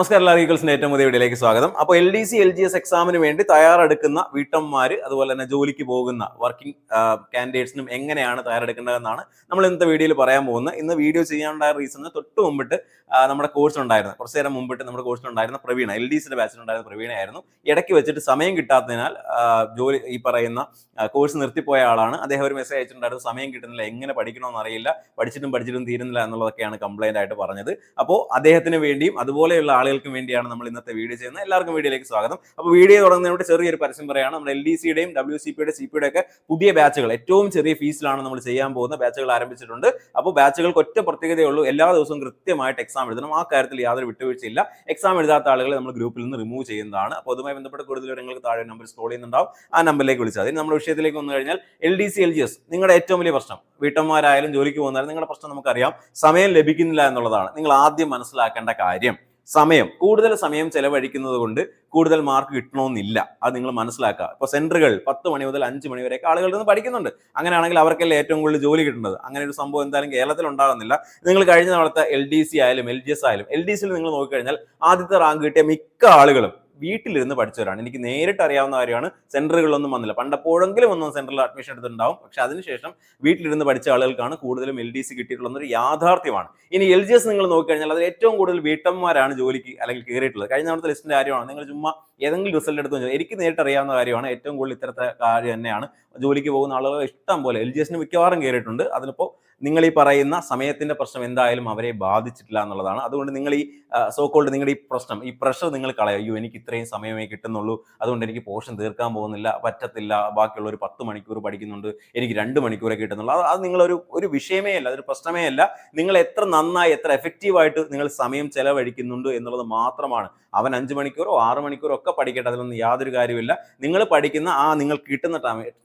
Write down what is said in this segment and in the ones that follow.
നമസ്കാരം എല്ലാ ഈഗിൾസിന്റെ ഏറ്റവും പുതിയ വീഡിയോയിലേക്ക് സ്വാഗതം. അപ്പോൾ L D C L G S എക്സാമിന് വേണ്ടി തയ്യാറെടുക്കുന്ന വീട്ടമ്മമാർ അതുപോലെ തന്നെ ജോലിക്ക് പോകുന്ന വർക്കിംഗ് കാൻഡിഡേറ്റ്സിനും എങ്ങനെയാണ് തയ്യാറെടുക്കേണ്ടതെന്നാണ് നമ്മൾ ഇന്നത്തെ വീഡിയോയിൽ പറയാൻ പോകുന്നത്. ഇന്ന് വീഡിയോ ചെയ്യാനുണ്ടായ റീസണിന് തൊട്ട് മുമ്പിട്ട് നമ്മുടെ കോഴ്സിലുണ്ടായിരുന്നു കുറച്ച് നേരം മുമ്പിട്ട് നമ്മുടെ കോഴ്സിലുണ്ടായിരുന്ന പ്രവീണ എൽ ഡി സിയുടെ ബാച്ചിലുണ്ടായിരുന്ന പ്രവീണയായിരുന്നു ഇടയ്ക്ക് വെച്ചിട്ട് സമയം കിട്ടാത്തതിനാൽ ജോലി ഈ പറയുന്ന കോഴ്സ് നിർത്തിപ്പോയ ആളാണ്. അദ്ദേഹം ഒരു മെസ്സേജ് അയച്ചിട്ടുണ്ടായിരുന്നു സമയം കിട്ടുന്നില്ല എങ്ങനെ പഠിക്കണമെന്ന് അറിയില്ല പഠിച്ചിട്ടും പഠിച്ചിട്ടും തീരുന്നില്ല എന്നുള്ളതൊക്കെയാണ് കംപ്ലൈന്റ് ആയിട്ട് പറഞ്ഞത്. അപ്പോൾ അദ്ദേഹത്തിന് വേണ്ടിയും അതുപോലെയുള്ള ആളുകൾക്കും വേണ്ടിയാണ് നമ്മൾ ഇന്നത്തെ വീഡിയോ ചെയ്യുന്നത്. എല്ലാവർക്കും വീഡിയോയിലേക്ക് സ്വാഗതം. അപ്പോൾ വീഡിയോ തുടങ്ങുന്നതിനോട് ചെറിയൊരു പരസ്യം പറയുകയാണ്. നമ്മുടെ എൽ ഡി സിയുടെയും ഡബ്ല്യു സി പിയുടെ സി പിയുടെ ഒക്കെ പുതിയ ബാച്ചുകൾ ഏറ്റവും ചെറിയ ഫീസിലാണ് നമ്മൾ ചെയ്യാൻ പോകുന്ന ബാച്ചുകൾ ആരംഭിച്ചിട്ടുണ്ട്. അപ്പോൾ ബാച്ചുകൾക്ക് ഒറ്റ പ്രത്യേകതയുള്ളൂ എല്ലാ ദിവസവും കൃത്യമായിട്ട് എക്സാം എഴുതണം. ആ കാര്യത്തിൽ യാതൊരു വിട്ടുവീഴ്ചയില്ല. എക്സാം എഴുതാത്ത ആളുകളെ നമ്മൾ ഗ്രൂപ്പിൽ നിന്ന് റിമൂവ് ചെയ്യുന്നതാണ്. അപ്പോൾ അതുമായി ബന്ധപ്പെട്ട കൂടുതൽ വിവരങ്ങൾക്ക് താഴെ നമ്പർ സ്ക്രോൾ ചെയ്യുന്നുണ്ടാവും. ആ നമ്പറിലേക്ക് വിളിച്ചാൽ മതി. നമ്മുടെ വിഷയത്തിലേക്ക് വന്നു കഴിഞ്ഞാൽ L D C L G S നിങ്ങളുടെ ഏറ്റവും വലിയ പ്രശ്നം. വീട്ടമ്മമാരായാലും ജോലിക്ക് പോകുന്നവരും നിങ്ങളുടെ പ്രശ്നം നമുക്കറിയാം. സമയം ലഭിക്കുന്നില്ല എന്നുള്ളതാണ്. നിങ്ങൾ ആദ്യം മനസ്സിലാക്കേണ്ട കാര്യം. സമയം കൂടുതൽ സമയം ചെലവഴിക്കുന്നത് കൊണ്ട് കൂടുതൽ മാർക്ക് കിട്ടണമെന്നില്ല. അത് നിങ്ങൾ മനസ്സിലാക്കുക. ഇപ്പോൾ സെന്ററുകൾ പത്ത് മണി മുതൽ അഞ്ച് മണി വരെയൊക്കെ ആളുകളിൽ നിന്ന് പഠിക്കുന്നുണ്ട്. അങ്ങനെയാണെങ്കിൽ അവർക്കല്ലേ ഏറ്റവും കൂടുതൽ ജോലി കിട്ടുന്നത്. അങ്ങനെ ഒരു സംഭവം എന്തായാലും കേരളത്തിൽ ഉണ്ടാകുന്നില്ല. നിങ്ങൾ കഴിഞ്ഞ തവണത്തെ എൽ ഡി സി ആയാലും എൽ ജി എസ് ആയാലും എൽ ഡി സിയിൽ നിങ്ങൾ നോക്കിക്കഴിഞ്ഞാൽ ആദ്യത്തെ റാങ്ക് കിട്ടിയ മിക്ക ആളുകളും വീട്ടിലിരുന്ന് പഠിച്ചവരാണ്. എനിക്ക് നേരിട്ട് അറിയാവുന്ന കാര്യമാണ്. സെന്ററുകളൊന്നും വന്നില്ല. പണ്ടപ്പോഴെങ്കിലും ഒന്നും സെന്ററിൽ അഡ്മിഷൻ എടുത്തിട്ടുണ്ടാവും. പക്ഷെ അതിനുശേഷം വീട്ടിലിരുന്ന് പഠിച്ച ആളുകൾക്കാണ് കൂടുതലും എൽ ഡി സി കിട്ടിയിട്ടുള്ള ഒരു യാഥാർത്ഥ്യമാണ്. ഇനി എൽ ജി എസ് നിങ്ങൾ നോക്കിക്കഴിഞ്ഞാൽ അതിൽ ഏറ്റവും കൂടുതൽ വീട്ടമ്മമാരാണ് ജോലിക്ക് അല്ലെങ്കിൽ കയറിയിട്ടുള്ളത്. കഴിഞ്ഞ തവണത്തെ ലിസ്റ്റിന്റെ കാര്യമാണ്. നിങ്ങൾ ചുമ്മാ ഏതെങ്കിലും റിസൾട്ട് എടുത്തു എനിക്ക് നേരിട്ട് അറിയാവുന്ന കാര്യമാണ്. ഏറ്റവും കൂടുതൽ ഇത്തരത്തെ കാര്യം തന്നെയാണ്. ജോലിക്ക് പോകുന്ന ആളുകൾ ഇഷ്ടം പോലെ എൽ ജി എസിന് മിക്കവാറും കയറിയിട്ടുണ്ട്. അതിലിപ്പോൾ നിങ്ങൾ ഈ പറയുന്ന സമയത്തിന്റെ പ്രശ്നം എന്തായാലും അവരെ ബാധിച്ചിട്ടില്ല എന്നുള്ളതാണ്. അതുകൊണ്ട് നിങ്ങൾ ഈ സോ കോൾഡ് നിങ്ങളുടെ ഈ പ്രശ്നം ഈ പ്രഷർ നിങ്ങൾ കളയോ. അയ്യോ എനിക്ക് ഇത്രയും സമയമേ കിട്ടുന്നുള്ളൂ. അതുകൊണ്ട് എനിക്ക് പോർഷൻ തീർക്കാൻ പോകുന്നില്ല പറ്റത്തില്ല. ബാക്കിയുള്ള ഒരു പത്ത് മണിക്കൂർ പഠിക്കുന്നുണ്ട്. എനിക്ക് രണ്ട് മണിക്കൂറേ കിട്ടുന്നുള്ളൂ. അത് അത് നിങ്ങളൊരു ഒരു വിഷയമേ അല്ല അതൊരു പ്രശ്നമേ അല്ല. നിങ്ങൾ എത്ര നന്നായി എത്ര എഫക്റ്റീവായിട്ട് നിങ്ങൾ സമയം ചെലവഴിക്കുന്നുണ്ട് എന്നുള്ളത് മാത്രമാണ്. അവൻ അഞ്ച് മണിക്കൂറോ ആറ് മണിക്കൂറോ ഒക്കെ പഠിക്കട്ടെ അതിലൊന്നും യാതൊരു കാര്യമില്ല നിങ്ങൾ പഠിക്കുന്ന ആ നിങ്ങൾ കിട്ടുന്ന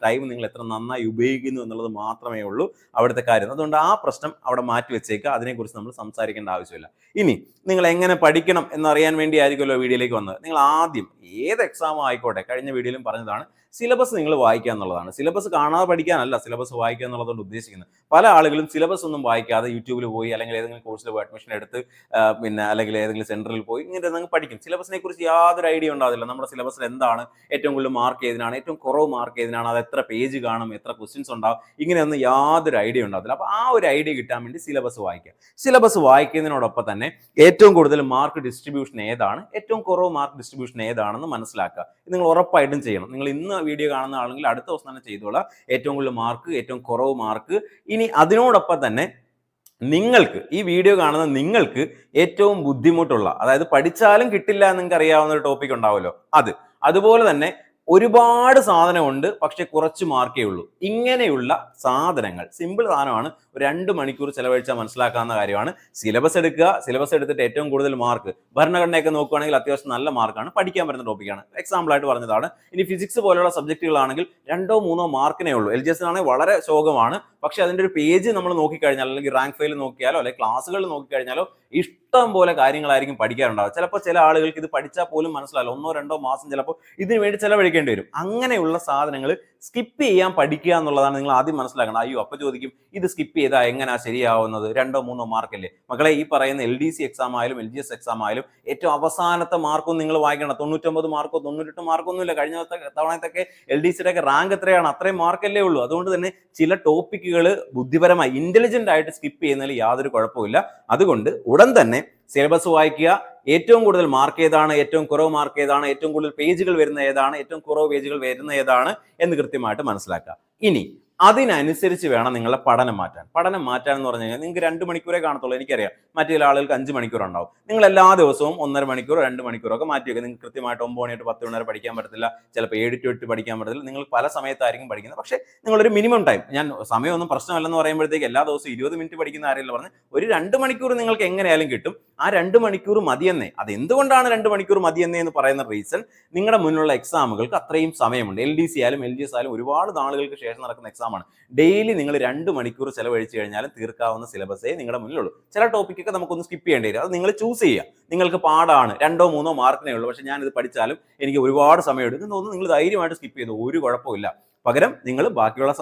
ടൈം നിങ്ങൾ എത്ര നന്നായി ഉപയോഗിക്കുന്നു എന്നുള്ളത് മാത്രമേ ഉള്ളൂ അവിടുത്തെ കാര്യം. അതുകൊണ്ട് ആ പ്രശ്നം അവിടെ മാറ്റി വെച്ചേക്കുക. അതിനെക്കുറിച്ച് നമ്മൾ സംസാരിക്കേണ്ട ആവശ്യമില്ല. ഇനി നിങ്ങൾ എങ്ങനെ പഠിക്കണം എന്നറിയാൻ വേണ്ടി ആയിരിക്കുമല്ലോ വീഡിയോയിലേക്ക് വന്നത്. നിങ്ങൾ ആദ്യം ഏത് എക്സാം ആയിക്കോട്ടെ കഴിഞ്ഞ വീഡിയോയിലും പറഞ്ഞതാണ് സിലബസ് നിങ്ങൾ വായിക്കുക എന്നുള്ളതാണ്. സിലബസ് കാണാതെ പഠിക്കാനല്ല സിലബസ് വായിക്കുക എന്നുള്ളതുകൊണ്ട് ഉദ്ദേശിക്കുന്നത്. പല ആളുകളും സിലബസ് ഒന്നും വായിക്കാതെ യൂട്യൂബിൽ പോയി അല്ലെങ്കിൽ ഏതെങ്കിലും കോഴ്സിൽ പോയി അഡ്മിഷൻ എടുത്ത് പിന്നെ അല്ലെങ്കിൽ ഏതെങ്കിലും സെന്ററിൽ പോയി ഇങ്ങനെ നിങ്ങൾ പഠിക്കും. സിലബസിനെ കുറിച്ച് യാതൊരു ഐഡിയ ഉണ്ടാവില്ല നമ്മുടെ സിലബസിൽ എന്താണ് ഏറ്റവും കൂടുതൽ മാർക്ക് ഏതിനാണ് ഏറ്റവും കുറവ് മാർക്ക് ഏതിനാണ് അത് എത്ര പേജ് കാണും എത്ര ക്വസ്റ്റ്യൻസ് ഉണ്ടാവും ഇങ്ങനെയൊന്നും യാതൊരു ഐഡിയ ഉണ്ടാവില്ല അപ്പോൾ ആ ഒരു ഐഡിയ കിട്ടാൻ വേണ്ടി സിലബസ് വായിക്കുക. സിലബസ് വായിക്കുന്നതിനോടൊപ്പം തന്നെ ഏറ്റവും കൂടുതൽ മാർക്ക് ഡിസ്ട്രിബ്യൂഷൻ ഏതാണ്? ഏറ്റവും കുറവ് മാർക്ക് ഡിസ്ട്രിബ്യൂഷൻ ഏതാണെന്ന് മനസ്സിലാക്കുക. ഇത് നിങ്ങൾ ഉറപ്പായിട്ടും ചെയ്യണം. നിങ്ങൾ ഇന്ന് വീഡിയോ കാണുന്ന ആണെങ്കിൽ അടുത്ത ദിവസം തന്നെ ചെയ്തോളാം. ഏറ്റവും കൂടുതൽ മാർക്ക് ഏറ്റവും കുറവ് മാർക്ക് ഇനി അതിനോടൊപ്പം തന്നെ നിങ്ങൾക്ക് ഈ വീഡിയോ കാണുന്ന നിങ്ങൾക്ക് ഏറ്റവും ബുദ്ധിമുട്ടുള്ള അതായത് പഠിച്ചാലും കിട്ടില്ല എന്ന് നിങ്ങൾക്ക് അറിയാവുന്ന ഒരു ടോപ്പിക് ഉണ്ടാവുമല്ലോ. അത്. അതുപോലെ തന്നെ ഒരുപാട് സാധനമുണ്ട് പക്ഷെ കുറച്ച് മാർക്കേ ഉള്ളൂ. ഇങ്ങനെയുള്ള സാധനങ്ങൾ സിമ്പിൾ സാധനമാണ്. രണ്ട് മണിക്കൂർ ചിലവഴിച്ചാൽ മനസ്സിലാക്കാവുന്ന കാര്യമാണ്. സിലബസ് എടുക്കുക സിലബസ് എടുത്തിട്ട് ഏറ്റവും കൂടുതൽ മാർക്ക്. ഭരണഘടനയൊക്കെ നോക്കുകയാണെങ്കിൽ അത്യാവശ്യം നല്ല മാർക്കാണ്. പഠിക്കാൻ പറ്റുന്ന ടോപ്പിക്കാണ് എക്സാമ്പിൾ ആയിട്ട് പറഞ്ഞതാണ്. ഇനി ഫിസിക്സ് പോലെയുള്ള സബ്ജക്റ്റുകളാണെങ്കിൽ രണ്ടോ മൂന്നോ മാർക്കിനേ ഉള്ളൂ. എൽ ജി എസിനാണെങ്കിൽ വളരെ ശോകമാണ്. പക്ഷെ അതിന്റെ ഒരു പേജ് നമ്മൾ നോക്കിക്കഴിഞ്ഞാൽ അല്ലെങ്കിൽ റാങ്ക് ഫയൽ നോക്കിയാലോ അല്ലെങ്കിൽ ക്ലാസ്സുകൾ നോക്കിക്കഴിഞ്ഞാലോ ഇഷ്ടം പോലെ കാര്യങ്ങളായിരിക്കും പഠിക്കാറുണ്ടാവുക ചിലപ്പോൾ ചില ആളുകൾക്ക് ഇത് പഠിച്ചാൽ പോലും മനസ്സിലാവില്ല. ഒന്നോ രണ്ടോ മാസം ചിലപ്പോൾ ഇതിനു വേണ്ടി ചിലവഴിക്കേണ്ടി വരും. അങ്ങനെയുള്ള സാധനങ്ങൾ സ്കിപ്പ് ചെയ്യാൻ പഠിക്കുക എന്നുള്ളതാണ് നിങ്ങൾ ആദ്യം മനസ്സിലാക്കണം. അയ്യോ അപ്പൊ ചോദിക്കും ഇത് സ്കിപ്പ് ചെയ്താൽ എങ്ങനെയാ ശരിയാവുന്നത്? രണ്ടോ മൂന്നോ മാർക്കല്ലേ മക്കളെ ഈ പറയുന്ന എൽ ഡി സി എക്സാം ആയാലും എൽ ജി എസ് എക്സാം ആയാലും ഏറ്റവും അവസാനത്തെ മാർക്കും നിങ്ങൾ വായിക്കണം. തൊണ്ണൂറ്റൊമ്പത് മാർക്കോ തൊണ്ണൂറ്റെട്ട് മാർക്കോ ഒന്നുമില്ല കഴിഞ്ഞ തവണത്തൊക്കെ എൽ ഡി സിയുടെ ഒക്കെ റാങ്ക് എത്രയാണ്? അത്രയും മാർക്കല്ലേ ഉള്ളൂ. അതുകൊണ്ട് തന്നെ ചില ടോപ്പിക്കുകൾ ബുദ്ധിപരമായി ഇന്റലിജന്റ് ആയിട്ട് സ്കിപ്പ് ചെയ്യുന്നതിൽ യാതൊരു കുഴപ്പമില്ല അതുകൊണ്ട് ഉടൻ തന്നെ സിലബസ് വായിക്കുക ഏറ്റവും കൂടുതൽ മാർക്ക് ഏതാണ് ഏറ്റവും കുറവ് മാർക്ക് ഏതാണ് ഏറ്റവും കൂടുതൽ പേജുകൾ വരുന്ന ഏതാണ് ഏറ്റവും കുറവ് പേജുകൾ വരുന്ന ഏതാണ് എന്ന് കൃത്യമായിട്ട് മനസ്സിലാക്കുക. ഇനി അതിനനുസരിച്ച് വേണം നിങ്ങളെ പഠനം മാറ്റാൻ. പഠനം മാറ്റാൻ എന്ന് പറഞ്ഞു കഴിഞ്ഞാൽ നിങ്ങൾക്ക് രണ്ട് മണിക്കൂറേ കാണത്തുള്ളൂ. എനിക്കറിയാം. മറ്റു ചില ആളുകൾക്ക് അഞ്ച് മണിക്കൂർ ഉണ്ടാവും നിങ്ങൾ എല്ലാ ദിവസവും ഒന്നര മണിക്കൂർ രണ്ട് മണിക്കൂറോ ഒക്കെ മാറ്റി വെക്കുക നിങ്ങൾക്ക് കൃത്യമായിട്ട് ഒമ്പത് മണി തൊട്ട് പത്ത് മണി വരെ പഠിക്കാൻ പറ്റത്തില്ല. ചിലപ്പോൾ ഏഴ് ടു എട്ട് പഠിക്കാൻ പറ്റത്തില്ല. നിങ്ങൾ പല സമയത്തായിരിക്കും പഠിക്കുന്നത്. പക്ഷേ നിങ്ങളൊരു മിനിമം ടൈം ഞാൻ സമയമൊന്നും പ്രശ്നമല്ലെന്ന് പറയുമ്പോഴത്തേക്ക് എല്ലാ ദിവസവും ഇരുപത് മിനിറ്റ് പഠിക്കുന്ന ആരെയല്ല പറഞ്ഞ് ഒരു രണ്ട് മണിക്കൂർ നിങ്ങൾക്ക് എങ്ങനെയായാലും കിട്ടും. ആ രണ്ട് മണിക്കൂർ മതിയെന്നേ. അത് എന്തുകൊണ്ടാണ് രണ്ട് മണിക്കൂർ മതിയെന്നേ എന്ന് പറയുന്ന റീസൺ നിങ്ങളുടെ മുന്നിലുള്ള എക്സാമുകൾക്ക് അത്രയും സമയമുണ്ട്. എൽ ഡി സി ആയാലും എൽ ഡി എസ് ആയാലും ഒരുപാട് നാളുകൾക്ക് ശേഷം നടക്കുന്ന എക്സാമാണ് ഡെയിലി നിങ്ങൾ രണ്ട് മണിക്കൂർ ചിലവഴിച്ച് കഴിഞ്ഞാലും തീർക്കാവുന്ന സിലബസേ നിങ്ങളുടെ മുന്നിലുള്ളൂ. ചില ടോപ്പിക്കൊക്കെ നമുക്കൊന്ന് സ്കിപ്പ് ചെയ്യേണ്ടി വരും. അത് നിങ്ങൾ ചൂസ് ചെയ്യുക നിങ്ങൾക്ക് പാടാണ്. രണ്ടോ മൂന്നോ മാർക്കിനേ ഉള്ളൂ. പക്ഷേ ഞാനിത് പഠിച്ചാലും എനിക്ക് ഒരുപാട് സമയം എടുക്കും തോന്നുന്നു. നിങ്ങൾ ധൈര്യമായിട്ട് സ്കിപ്പ് ചെയ്തു ഒരു കുഴപ്പമില്ല പകരം നിങ്ങൾ ബാക്കിയുള്ള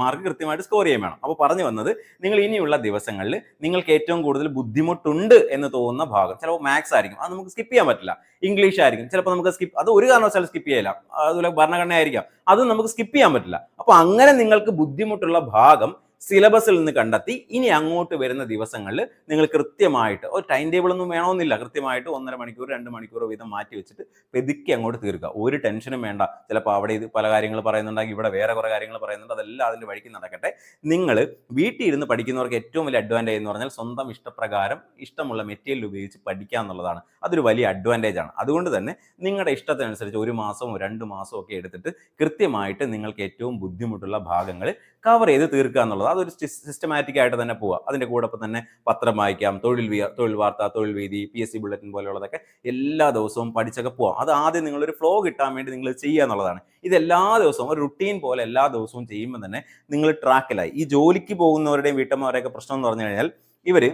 മാർക്ക് കൃത്യമായിട്ട് സ്കോർ ചെയ്യാൻ വേണം. അപ്പോൾ പറഞ്ഞു വന്നത് നിങ്ങൾ ഇനിയുള്ള ദിവസങ്ങളിൽ നിങ്ങൾക്ക് ഏറ്റവും കൂടുതൽ ബുദ്ധിമുട്ടുണ്ട് എന്ന് തോന്നുന്ന ഭാഗം ചിലപ്പോൾ മാത്സ് ആയിരിക്കും അത് നമുക്ക് സ്കിപ്പ് ചെയ്യാൻ പറ്റില്ല. ഇംഗ്ലീഷ് ആയിരിക്കും ചിലപ്പോൾ നമുക്ക് സ്കിപ്പ് അത് ഒരു കാരണവശാലും സ്കിപ്പ് ചെയ്യില്ല. അതുപോലെ ഭരണഘടന ആയിരിക്കാം അത് നമുക്ക് സ്കിപ്പ് ചെയ്യാൻ പറ്റില്ല. അപ്പോൾ അങ്ങനെ നിങ്ങൾക്ക് ബുദ്ധിമുട്ടുള്ള ഭാഗം സിലബസിൽ നിന്ന് കണ്ടെത്തി ഇനി അങ്ങോട്ട് വരുന്ന ദിവസങ്ങളിൽ നിങ്ങൾ കൃത്യമായിട്ട് ഒരു ടൈം ടേബിൾ ഒന്നും വേണമെന്നില്ല. കൃത്യമായിട്ട് ഒന്നര മണിക്കൂർ രണ്ട് മണിക്കൂർ വീതം മാറ്റി വെച്ചിട്ട് പെതുക്കി അങ്ങോട്ട് തീർക്കുക. ഒരു ടെൻഷനും വേണ്ട. ചിലപ്പോൾ അവിടെ ഇത് പല കാര്യങ്ങൾ പറയുന്നുണ്ടെങ്കിൽ ഇവിടെ വേറെ കുറേ കാര്യങ്ങൾ പറയുന്നുണ്ട്. അതെല്ലാം അതിന്റെ വഴിക്ക് നടക്കട്ടെ. നിങ്ങൾ വീട്ടിൽ ഇരുന്ന് പഠിക്കുന്നവർക്ക് ഏറ്റവും വലിയ അഡ്വാന്റേജ് എന്ന് പറഞ്ഞാൽ സ്വന്തം ഇഷ്ടപ്രകാരം ഇഷ്ടമുള്ള മെറ്റീരിയൽ ഉപയോഗിച്ച് പഠിക്കുക എന്നുള്ളതാണ്. അതൊരു വലിയ അഡ്വാന്റേജ് ആണ്. അതുകൊണ്ട് തന്നെ നിങ്ങളുടെ ഇഷ്ടത്തിനനുസരിച്ച് ഒരു മാസമോ രണ്ട് മാസമോ ഒക്കെ എടുത്തിട്ട് കൃത്യമായിട്ട് നിങ്ങൾക്ക് ഏറ്റവും ബുദ്ധിമുട്ടുള്ള ഭാഗങ്ങൾ കവർ ചെയ്ത് തീർക്കുക എന്നുള്ളത് അതൊരു സിസ്റ്റമാറ്റിക് ആയിട്ട് തന്നെ പോവുക അതിന്റെ കൂടെ ഒപ്പം തന്നെ പത്രം വായിക്കാം തൊഴിൽ തൊഴിൽ വാർത്ത തൊഴിൽ വീതി പി എസ് സി ബുള്ളറ്റിൻ പോലെയുള്ളതൊക്കെ എല്ലാ ദിവസവും പഠിച്ചൊക്കെ പോവാം. അത് ആദ്യം നിങ്ങളൊരു ഫ്ലോ കിട്ടാൻ വേണ്ടി നിങ്ങൾ ചെയ്യുക എന്നുള്ളതാണ്. ഇത് എല്ലാ ദിവസവും ഒരു റുട്ടീൻ പോലെ എല്ലാ ദിവസവും ചെയ്യുമ്പോൾ തന്നെ നിങ്ങൾ ട്രാക്കിലായി ഈ ജോലിക്ക് പോകുന്നവരുടെയും വീട്ടമ്മമാരുടെയൊക്കെ പ്രശ്നം എന്ന് പറഞ്ഞു കഴിഞ്ഞാൽ ഇവർ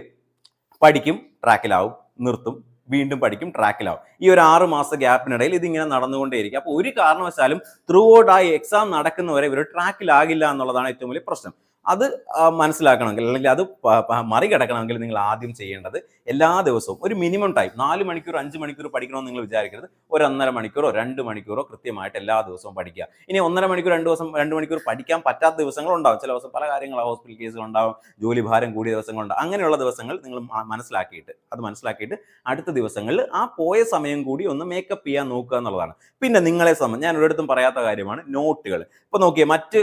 പഠിക്കും ട്രാക്കിലാവും നിർത്തും വീണ്ടും പഠിക്കും ട്രാക്കിലാവും ഈ ഒരു ആറ് മാസ ഗ്യാപ്പിനിടയിൽ ഇതിങ്ങനെ നടന്നുകൊണ്ടേയിരിക്കും. അപ്പോൾ ഒരു കാരണവശാലും ത്രൂ ഔട്ട് ആ എക്സാം നടക്കുന്നവരെ ഇവർ ട്രാക്കിലാകില്ല എന്നുള്ളതാണ് ഏറ്റവും വലിയ പ്രശ്നം. അത് മനസ്സിലാക്കണമെങ്കിൽ അല്ലെങ്കിൽ അത് മറികടക്കണമെങ്കിൽ നിങ്ങൾ ആദ്യം ചെയ്യേണ്ടത് എല്ലാ ദിവസവും ഒരു മിനിമം ടൈം നാല് മണിക്കൂർ അഞ്ച് മണിക്കൂർ പഠിക്കണമെന്ന് നിങ്ങൾ വിചാരിക്കരുത്. ഒരു ഒന്നര മണിക്കൂറോ രണ്ട് മണിക്കൂറോ കൃത്യമായിട്ട് എല്ലാ ദിവസവും പഠിക്കുക. ഇനി ഒന്നര മണിക്കൂർ രണ്ട് ദിവസം രണ്ട് മണിക്കൂർ പഠിക്കാൻ പറ്റാത്ത ദിവസങ്ങളുണ്ടാവും. ചില ദിവസം പല കാര്യങ്ങളും ഹോസ്പിറ്റൽ കേസുകൾ ഉണ്ടാവും ജോലി ഭാരം കൂടിയ ദിവസങ്ങളുണ്ടാവും. അങ്ങനെയുള്ള ദിവസങ്ങൾ നിങ്ങൾ മനസ്സിലാക്കിയിട്ട് അത് മനസ്സിലാക്കിയിട്ട് അടുത്ത ദിവസങ്ങളിൽ ആ പോയ സമയം കൂടി ഒന്ന് മേക്കപ്പ് ചെയ്യാൻ നോക്കുക എന്നുള്ളതാണ്. പിന്നെ നിങ്ങളെ സംബന്ധിച്ച് ഞാൻ ഒരിടത്തും പറയാത്ത കാര്യമാണ് നോട്ടുകൾ ഇപ്പൊ നോക്കിയേ മറ്റ്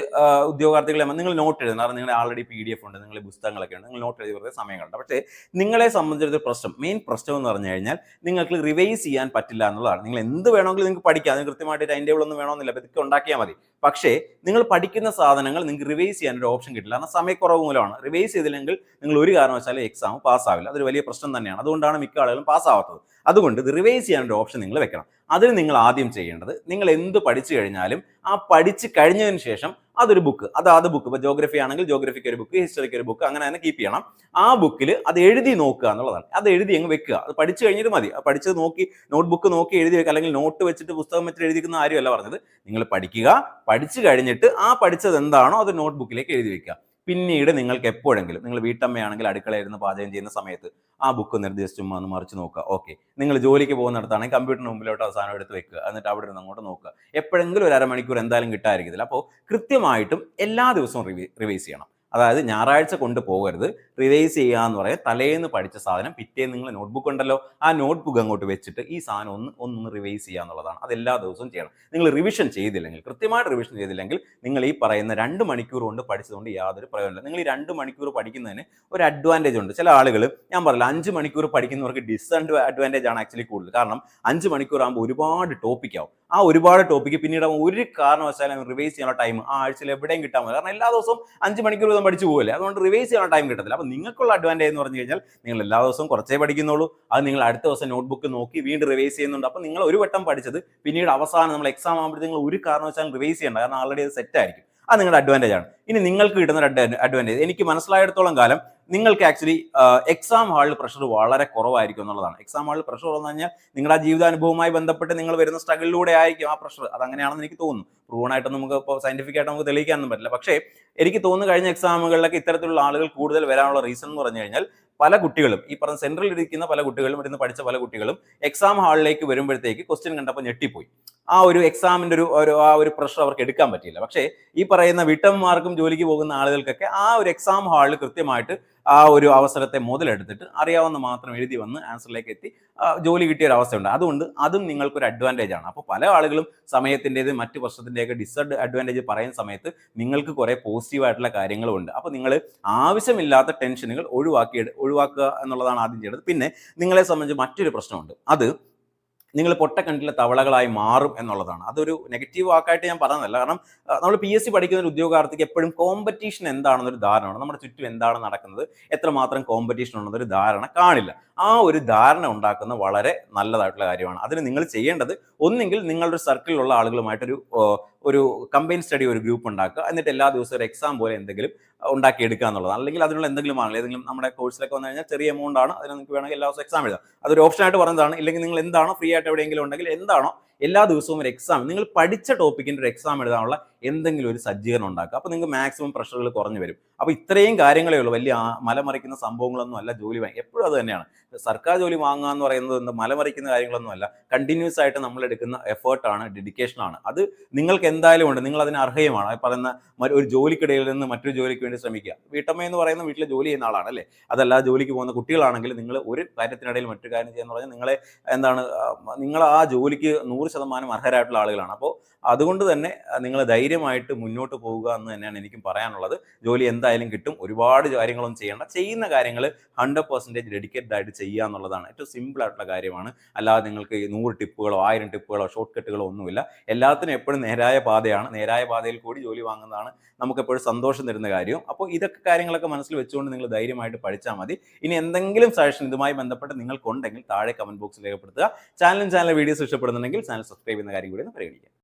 ഉദ്യോഗാർത്ഥികളെ നിങ്ങൾ നോട്ട് കാരണം നിങ്ങളുടെ ആൾറെഡി പി ഡി എഫ് ഉണ്ട് നിങ്ങളുടെ പുസ്തകങ്ങളൊക്കെ ഉണ്ട് നിങ്ങൾ നോട്ട് എഴുതി വെറുതെ സമയങ്ങളുണ്ട് പക്ഷേ നിങ്ങളെ സംബന്ധിച്ചിടത്തോളം പ്രശ്നം മെയിൻ പ്രശ്നം എന്ന് പറഞ്ഞു കഴിഞ്ഞാൽ നിങ്ങൾക്ക് റിവൈസ് ചെയ്യാൻ പറ്റില്ല എന്നുള്ളതാണ്. നിങ്ങൾ എന്ത് വേണമെങ്കിലും നിങ്ങൾക്ക് പഠിക്കാം. അതിന് കൃത്യമായിട്ട് ടൈം ടേബിൾ ഒന്നും വേണമെന്നില്ല. അപ്പോൾ ഇതൊക്കെ ഉണ്ടാക്കിയാൽ മതി. പക്ഷേ നിങ്ങൾ പഠിക്കുന്ന സാധനങ്ങൾ നിങ്ങൾക്ക് റിവൈസ് ചെയ്യാൻ ഒരു ഓപ്ഷൻ കിട്ടില്ല. കാരണം സമയക്കുറവ് മൂലമാണ്. റിവൈസ് ചെയ്തില്ലെങ്കിൽ നിങ്ങൾ ഒരു കാരണവശാലും എക്സാം പാസ്സാവില്ല. അതൊരു വലിയ പ്രശ്നം തന്നെയാണ്. അതുകൊണ്ടാണ് മിക്ക ആളുകളും പാസ്സാവാത്തത്. അതുകൊണ്ട് ഇത് റിവൈസ് ചെയ്യാൻ ഒരു ഓപ്ഷൻ നിങ്ങൾ വെക്കണം. അതിന് നിങ്ങൾ ആദ്യം ചെയ്യേണ്ടത് നിങ്ങൾ എന്ത് പഠിച്ചു കഴിഞ്ഞാലും ആ പഠിച്ച് കഴിഞ്ഞതിന് ശേഷം അതൊരു ബുക്ക് അത് അതാത് ബുക്ക് ഇപ്പോൾ ജോഗ്രഫി ആണെങ്കിൽ ജോഗ്രഫിക്ക് ഒരു ബുക്ക് ഹിസ്റ്ററിക്ക് ഒരു ബുക്ക് അങ്ങനെ തന്നെ കീപ്പ് ചെയ്യണം. ആ ബുക്കിൽ അത് എഴുതി നോക്കുക എന്നുള്ളതാണ്. അത് എഴുതി അങ്ങ് വെക്കുക. അത് പഠിച്ചു കഴിഞ്ഞിട്ട് മതി. അത് പഠിച്ചത് നോക്കി നോട്ട്ബുക്ക് നോക്കി എഴുതി വെക്കുക. അല്ലെങ്കിൽ നോട്ട് വെച്ചിട്ട് പുസ്തകം വെച്ചിട്ട് എഴുതിക്കുന്ന കാര്യമല്ല പറഞ്ഞത്. നിങ്ങൾ പഠിക്കുക. പഠിച്ചു കഴിഞ്ഞിട്ട് ആ പഠിച്ചത് എന്താണോ അത് നോട്ട്ബുക്കിലേക്ക് എഴുതി വെക്കുക. പിന്നീട് നിങ്ങൾക്ക് എപ്പോഴെങ്കിലും നിങ്ങൾ വീട്ടമ്മയാണെങ്കിൽ അടുക്കളയിരുന്ന് പാചകം ചെയ്യുന്ന സമയത്ത് ആ ബുക്ക് നിർദ്ദേശിച്ച് ഒന്ന് മറിച്ച് നോക്കുക. ഓക്കെ നിങ്ങൾ ജോലിക്ക് പോകുന്നിടത്താണെങ്കിൽ കമ്പ്യൂട്ടറിന് മുമ്പിലോട്ട് അവസാനം എടുത്ത് വെക്കുക. എന്നിട്ട് അവിടെ ഇരുന്ന് അങ്ങോട്ട് നോക്കുക. എപ്പോഴെങ്കിലും ഒരു അരമണിക്കൂർ എന്തായാലും കിട്ടായിരിക്കത്തില്ല അപ്പോൾ കൃത്യമായിട്ടും എല്ലാ ദിവസവും റിവൈ റിവൈസ് ചെയ്യണം. അതായത് ഞായറാഴ്ച കൊണ്ട് പോകരുത്. റിവൈസ് ചെയ്യുക എന്ന് പറയാൻ തലേന്ന് പഠിച്ച സാധനം പിറ്റേന്ന് നിങ്ങൾ നോട്ട്ബുക്ക് ഉണ്ടല്ലോ ആ നോട്ട്ബുക്ക് അങ്ങോട്ട് വെച്ചിട്ട് ഈ സാധനം ഒന്ന് ഒന്ന് റിവൈസ് ചെയ്യുക എന്നുള്ളതാണ്. അത് എല്ലാ ദിവസവും ചെയ്യണം. നിങ്ങൾ റിവിഷൻ ചെയ്തില്ലെങ്കിൽ കൃത്യമായിട്ട് റിവിഷൻ ചെയ്തില്ലെങ്കിൽ നിങ്ങൾ ഈ പറയുന്ന രണ്ട് മണിക്കൂർ കൊണ്ട് പഠിച്ചതുകൊണ്ട് യാതൊരു പ്രയോജനമില്ല. നിങ്ങൾ ഈ രണ്ട് മണിക്കൂർ പഠിക്കുന്നതിന് ഒരു അഡ്വാന്റേജ് ഉണ്ട്. ചില ആളുകൾ ഞാൻ പറഞ്ഞില്ല അഞ്ച് മണിക്കൂർ പഠിക്കുന്നവർക്ക് ഡിസ് അഡ്വാന്റേജ് ആണ് ആക്ച്വലി കൂടുതൽ. കാരണം അഞ്ച് മണിക്കൂർ ആകുമ്പോൾ ഒരുപാട് ടോപ്പിക് ആവും. ആ ഒരുപാട് ടോപ്പിക്ക് പിന്നീട് ഒരു കാരണവശാലും റിവൈസ് ചെയ്യാനുള്ള ടൈം ആ ആഴ്ചയിൽ എവിടെയും കിട്ടാൻ കാരണം എല്ലാ ദിവസവും അഞ്ച് മണിക്കൂർ വീതം പഠിച്ചു പോകില്ല അതുകൊണ്ട് റിവൈസ് ചെയ്യാൻ ടൈം കിട്ടത്തില്ല. അപ്പോൾ നിങ്ങൾക്കുള്ള അഡ്വാന്റേജ് എന്ന് പറഞ്ഞു കഴിഞ്ഞാൽ നിങ്ങൾ എല്ലാ ദിവസവും കുറച്ചേ പഠിക്കുന്നുള്ളൂ. അത് നിങ്ങൾ അടുത്ത ദിവസം നോട്ട്ബുക്ക് നോക്കി വീണ്ടും റിവൈസ് ചെയ്യുന്നുണ്ട്. അപ്പോൾ നിങ്ങൾ ഒരു വട്ടം പഠിച്ചത് പിന്നീട് അവസാനം നമ്മൾ എക്സാം ആകുമ്പോഴത്തേക്കും നിങ്ങൾ ഒരു കാരണവശാലും റിവൈസ് ചെയ്യേണ്ട. കാരണം ആൾറെഡി അത് സെറ്റ് ആയിരിക്കും. അത് നിങ്ങളുടെ അഡ്വാന്റേജ് ആണ്. ഇനി നിങ്ങൾക്ക് കിട്ടുന്ന ഒരു അഡ്വാന്റേജ് എനിക്ക് മനസ്സിലായിടത്തോളം കാലം നിങ്ങൾക്ക് ആക്ച്വലി എക്സാം ഹാളിൽ പ്രഷർ വളരെ കുറവായിരിക്കും എന്നുള്ളതാണ്. എക്സാം ഹാളിൽ പ്രഷർ എന്ന് കഴിഞ്ഞാൽ നിങ്ങളുടെ ജീവിതാനുഭവവുമായി ബന്ധപ്പെട്ട് നിങ്ങൾ വരുന്ന സ്ട്രഗിളിലൂടെ ആയിരിക്കും ആ പ്രഷർ അതങ്ങനെയാണെന്ന് എനിക്ക് തോന്നുന്നു. പ്രൂവൺ ആയിട്ട് നമുക്ക് ഇപ്പോൾ സയന്റിഫിക് ആയിട്ട് നമുക്ക് തെളിയിക്കാനൊന്നും പറ്റില്ല. പക്ഷേ എനിക്ക് തോന്നുന്നു കഴിഞ്ഞ എക്സാമുകളിലൊക്കെ ഇത്തരത്തിലുള്ള ആളുകൾ കൂടുതൽ വരാനുള്ള റീസൺ എന്ന് പറഞ്ഞു കഴിഞ്ഞാൽ പല കുട്ടികളും ഈ പറഞ്ഞ സെൻട്രലിൽ ഇരിക്കുന്ന പല കുട്ടികളും ഇരുന്ന് പഠിച്ച പല കുട്ടികളും എക്സാം ഹാളിലേക്ക് വരുമ്പോഴത്തേക്ക് ക്വസ്റ്റ്യൻ കണ്ടപ്പോൾ ഞെട്ടിപ്പോയി. ആ ഒരു എക്സാമിന്റെ ഒരു ഒരു ആ ഒരു പ്രഷർ അവർക്ക് എടുക്കാൻ പറ്റിയില്ല. പക്ഷേ ഈ പറയുന്ന വിട്ടന്മാർക്കും ജോലിക്ക് പോകുന്ന ആളുകൾക്കൊക്കെ ആ ഒരു എക്സാം ഹാളിൽ കൃത്യമായിട്ട് ആ ഒരു അവസരത്തെ മുതലെടുത്തിട്ട് അറിയാവുന്ന മാത്രം എഴുതി വന്ന് ആൻസറിലേക്ക് എത്തി. ജോലി കിട്ടിയ ഒരു അവസ്ഥയുണ്ട്. അതുകൊണ്ട് അതും നിങ്ങൾക്കൊരു അഡ്വാന്റേജ് ആണ്. അപ്പോൾ പല ആളുകളും സമയത്തിന്റെത് മറ്റു പ്രശ്നത്തിന്റെയൊക്കെ ഡിസ് അഡ്വാന്റേജ് പറയുന്ന സമയത്ത് നിങ്ങൾക്ക് കുറേ പോസിറ്റീവായിട്ടുള്ള കാര്യങ്ങളും ഉണ്ട് അപ്പോൾ നിങ്ങൾ ആവശ്യമില്ലാത്ത ടെൻഷനുകൾ ഒഴിവാക്കി ഒഴിവാക്കുക എന്നുള്ളതാണ് ആദ്യം ചെയ്യേണ്ടത്. പിന്നെ നിങ്ങളെ സംബന്ധിച്ച് മറ്റൊരു പ്രശ്നമുണ്ട്. അത് നിങ്ങൾ പൊട്ട പൊട്ടക്കണ്ടിലെ തവളകളായി മാറും എന്നുള്ളതാണ്. അതൊരു നെഗറ്റീവ് വാക്കായിട്ട് ഞാൻ പറയുന്നതല്ല കാരണം നമ്മൾ പി എസ് സി പഠിക്കുന്ന ഒരു ഉദ്യോഗാർത്ഥിക്ക് എപ്പോഴും കോമ്പറ്റീഷൻ എന്താണെന്നൊരു ധാരണയാണ് നമ്മുടെ ചുറ്റും എന്താണ് നടക്കുന്നത്? എത്രമാത്രം കോമ്പറ്റീഷൻ ഉണ്ടെന്നൊരു ധാരണ കാണില്ല. ആ ഒരു ധാരണ ഉണ്ടാക്കുന്ന വളരെ നല്ലതായിട്ടുള്ള കാര്യമാണ്. അതിന് നിങ്ങൾ ചെയ്യേണ്ടത് ഒന്നെങ്കിൽ നിങ്ങളുടെ സർക്കിളിലുള്ള ആളുകളുമായിട്ടൊരു ഒരു കമ്പൈൻ സ്റ്റഡി ഒരു ഗ്രൂപ്പ് ഉണ്ടാക്കുക. എന്നിട്ട് എല്ലാ ദിവസവും ഒരു എക്സാം പോലെ എന്തെങ്കിലും ഉണ്ടാക്കിയെടുക്കുക എന്നുള്ളതാണ്. അല്ലെങ്കിൽ അതിനുള്ള എന്തെങ്കിലും ആണെങ്കിൽ ഏതെങ്കിലും നമ്മുടെ കോഴ്സിലൊക്കെ വന്നു കഴിഞ്ഞാൽ ചെറിയ എമൗണ്ട് ആണ്. അതിന് നിങ്ങൾക്ക് വേണമെങ്കിൽ എല്ലാ ദിവസവും എക്സാം എഴുതാം. അതൊരു ഓപ്ഷൻ ആയിട്ട് പറഞ്ഞതാണ്. ഇല്ലെങ്കിൽ നിങ്ങൾ എന്താണോ ഫ്രീ ആയിട്ട് എവിടെയെങ്കിലും ഉണ്ടെങ്കിൽ എന്താണോ എല്ലാ ദിവസവും ഒരു എക്സാം നിങ്ങൾ പഠിച്ച ടോപ്പിക്കിന്റെ ഒരു എക്സാം എഴുതാനുള്ള എന്തെങ്കിലും ഒരു സജ്ജീകരണം ഉണ്ടാക്കുക. അപ്പോൾ നിങ്ങൾക്ക് മാക്സിമം പ്രഷറുകൾ കുറഞ്ഞു വരും. അപ്പോൾ ഇത്രയും കാര്യങ്ങളേ ഉള്ളൂ. വലിയ മലമറിക്കുന്ന സംഭവങ്ങളൊന്നും അല്ല ജോലി എപ്പോഴും അത് തന്നെയാണ്. സർക്കാർ ജോലി വാങ്ങുക എന്ന് പറയുന്നത് എന്ത്? മലമറിക്കുന്ന കാര്യങ്ങളൊന്നും അല്ല. കണ്ടിന്യൂസ് ആയിട്ട് നമ്മൾ എടുക്കുന്ന എഫേർട്ടാണ് ഡെഡിക്കേഷനാണ് അത് നിങ്ങൾക്ക് എന്തായാലും ഉണ്ട്. നിങ്ങൾ അതിന് അർഹയുമാണ്. പറയുന്ന ഒരു ജോലിക്കിടയിൽ നിന്ന് മറ്റൊരു ജോലിക്ക് വേണ്ടി ശ്രമിക്കുക. വീട്ടമ്മ എന്ന് പറയുന്ന വീട്ടിൽ ജോലി ചെയ്യുന്ന ആളാണ് അല്ലേ? അതല്ല ജോലിക്ക് പോകുന്ന കുട്ടികളാണെങ്കിൽ നിങ്ങൾ ഒരു കാര്യത്തിനിടയിൽ മറ്റൊരു കാര്യം ചെയ്യാന്ന് പറഞ്ഞാൽ നിങ്ങളെ എന്താണ് നിങ്ങൾ ആ ജോലിക്ക് നൂറ് ശതമാനം അർഹരായിട്ടുള്ള ആളുകളാണ്. അപ്പോൾ അതുകൊണ്ട് തന്നെ നിങ്ങൾ ധൈര്യമായിട്ട് മുന്നോട്ട് പോവുക എന്ന് തന്നെയാണ് എനിക്കും പറയാനുള്ളത്. ജോലി എന്തായാലും കിട്ടും. ഒരുപാട് കാര്യങ്ങളൊന്നും ചെയ്യേണ്ട. ചെയ്യുന്ന കാര്യങ്ങൾ ഹൺഡ്രഡ് പെർസെന്റേജ് ഡെഡിക്കേറ്റഡ് ആയിട്ട് ചെയ്യുക എന്നുള്ളതാണ് ഏറ്റവും സിമ്പിൾ ആയിട്ടുള്ള കാര്യമാണ്. അല്ലാതെ നിങ്ങൾക്ക് നൂറ് ടിപ്പുകളോ ആയിരം ടിപ്പുകളോ ഷോർട്ട് കട്ടുകളോ ഒന്നുമില്ല. എല്ലാത്തിനും എപ്പോഴും നേരായ പാതയാണ്. നേരായ പാതയിൽ കൂടി ജോലി വാങ്ങുന്നതാണ് നമുക്ക് എപ്പോഴും സന്തോഷം തരുന്ന കാര്യവും. അപ്പോൾ ഇതൊക്കെ കാര്യങ്ങളൊക്കെ മനസ്സിൽ വെച്ചുകൊണ്ട് നിങ്ങൾ ധൈര്യമായിട്ട് പഠിച്ചാൽ മതി. ഇനി എന്തെങ്കിലും സജഷൻ ഇതുമായി ബന്ധപ്പെട്ട് നിങ്ങൾക്കുണ്ടെങ്കിൽ താഴെ കമന്റ് ബോക്സിൽ രേഖപ്പെടുത്തുക. ചാനലും ചാനൽ വീഡിയോസ് ഇഷ്ടപ്പെടുന്നുണ്ടെങ്കിൽ ചാനൽ സബ്സ്ക്രൈബ് ചെയ്യുന്ന കാര്യം കൂടി ഒന്ന് പരിഗണിക്കുക.